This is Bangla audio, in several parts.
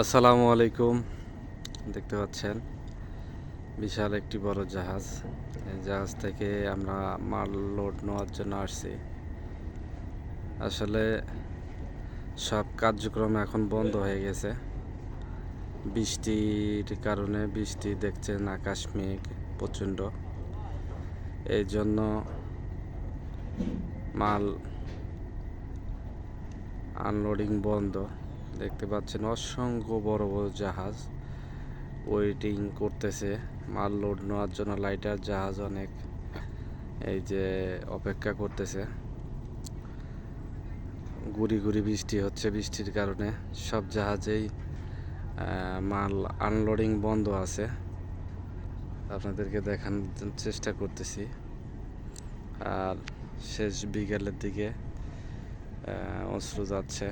আসসালামু আলাইকুম। দেখতে পাচ্ছেন, বিশাল একটি বড় জাহাজ। এই জাহাজ থেকে আমরা মাল লোড নেওয়ার জন্য আসছি। আসলে সব কার্যক্রম এখন বন্ধ হয়ে গেছে। বৃষ্টির কারণে বৃষ্টি দেখছেন আকাশ মেঘ প্রচণ্ড। এই জন্য মাল আনলোডিং বন্ধ। দেখতে পাচ্ছেন, অসংখ্য বড় বড় জাহাজ ওয়েটিং করতেছে। মাল লোড নেওয়ার জন্য লাইটার জাহাজ অনেক এই যে অপেক্ষা করতেছে। গুড়ি গুড়ি বৃষ্টি হচ্ছে বৃষ্টির কারণে। সব জাহাজেই মাল আনলোডিং বন্ধ আছে। আপনাদেরকে দেখানোর চেষ্টা করতেছি। আর শেষ বিকেলের দিকে অশ্রু যাচ্ছে।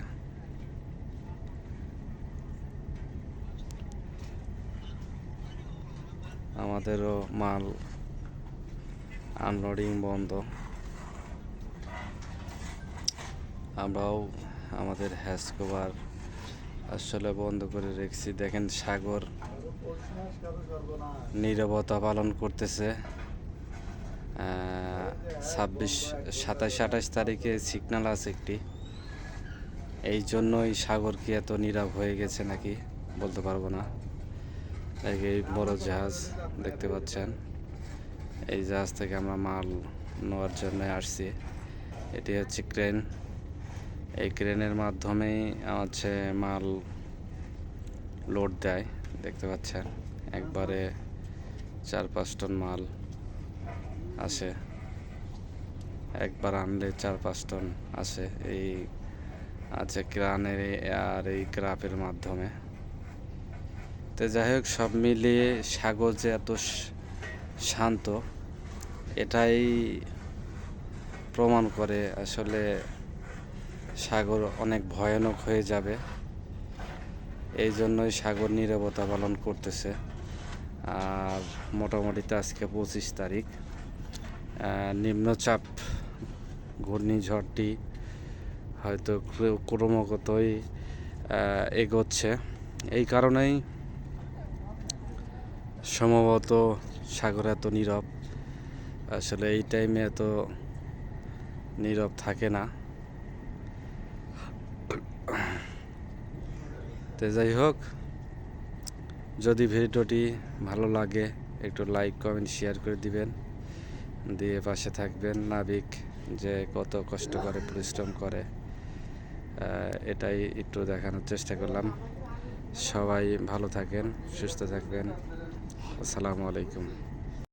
আমাদেরও মাল আনলোডিং বন্ধ। আমরাও আমাদের হ্যাস কভার আসলে বন্ধ করে রেখেছি। দেখেন সাগর নীরবতা পালন করতেছে। ছাব্বিশ সাতাশ আঠাশ তারিখে সিগন্যাল আছে একটি। এই জন্যই সাগর কি এত নীরব হয়ে গেছে নাকি বলতে পারব না। এই বড় জাহাজ দেখতে পাচ্ছেন। এই জাহাজ থেকে আমরা মাল নেওয়ার জন্য আসছি। এটি হচ্ছে ক্রেন। এই ক্রেনের মাধ্যমেই হচ্ছে মাল লোড দেয়, দেখতে পাচ্ছেন। একবারে চার পাঁচ টন মাল আসে। একবার আনলে চার পাঁচ টন আসে এই আছে ক্রানের আর এই ক্রাফের মাধ্যমে। তো যাই হোক, সব মিলিয়ে সাগর যে এত শান্ত, এটাই প্রমাণ করে আসলে সাগর অনেক ভয়ানক হয়ে যাবে। এই জন্যই সাগর নীরবতা পালন করতেছে। আর মোটামুটিতে আজকে পঁচিশ তারিখ। নিম্নচাপ, ঘূর্ণিঝড়টি হয়তো ক্রমাগতই এগোচ্ছে। এই কারণেই সম্ভবত সাগর এত নীরব। আসলে এই টাইমে এত নীরব থাকে না। তো যাই হোক, যদি ভিডিওটি ভালো লাগে, একটু লাইক কমেন্ট শেয়ার করে দিবেন। দিয়ে পাশে থাকবেন নাবিক যে কত কষ্ট করে পরিশ্রম করে। এটাই একটু দেখানোর চেষ্টা করলাম। সবাই ভালো থাকেন, সুস্থ থাকবেন। আসসালামু আলাইকুম।